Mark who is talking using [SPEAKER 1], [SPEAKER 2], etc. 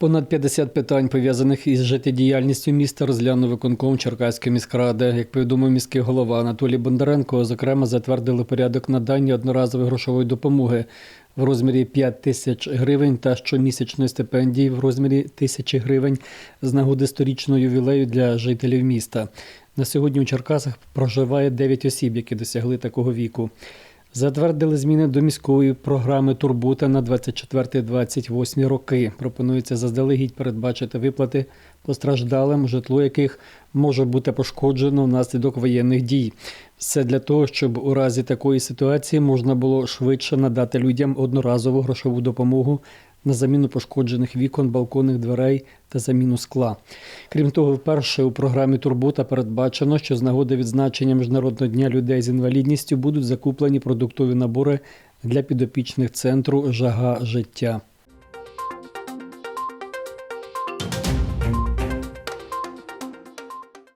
[SPEAKER 1] Понад 50 питань, пов'язаних із життєдіяльністю міста, розглянув виконком Черкаської міськради. Як повідомив міський голова Анатолій Бондаренко, зокрема, затвердили порядок надання одноразової грошової допомоги в розмірі 5 тисяч гривень та щомісячної стипендії в розмірі тисячі гривень з нагоди сторічного ювілею для жителів міста. На сьогодні у Черкасах проживає 9 осіб, які досягли такого віку. Затвердили зміни до міської програми Турбота на 24-28 роки. Пропонується заздалегідь передбачити виплати постраждалим, житло яких може бути пошкоджено внаслідок воєнних дій. Все для того, щоб у разі такої ситуації можна було швидше надати людям одноразову грошову допомогу на заміну пошкоджених вікон, балконних дверей та заміну скла. Крім того, вперше у програмі Турбота передбачено, що з нагоди відзначення Міжнародного дня людей з інвалідністю будуть закуплені продуктові набори для підопічних центру Жага життя.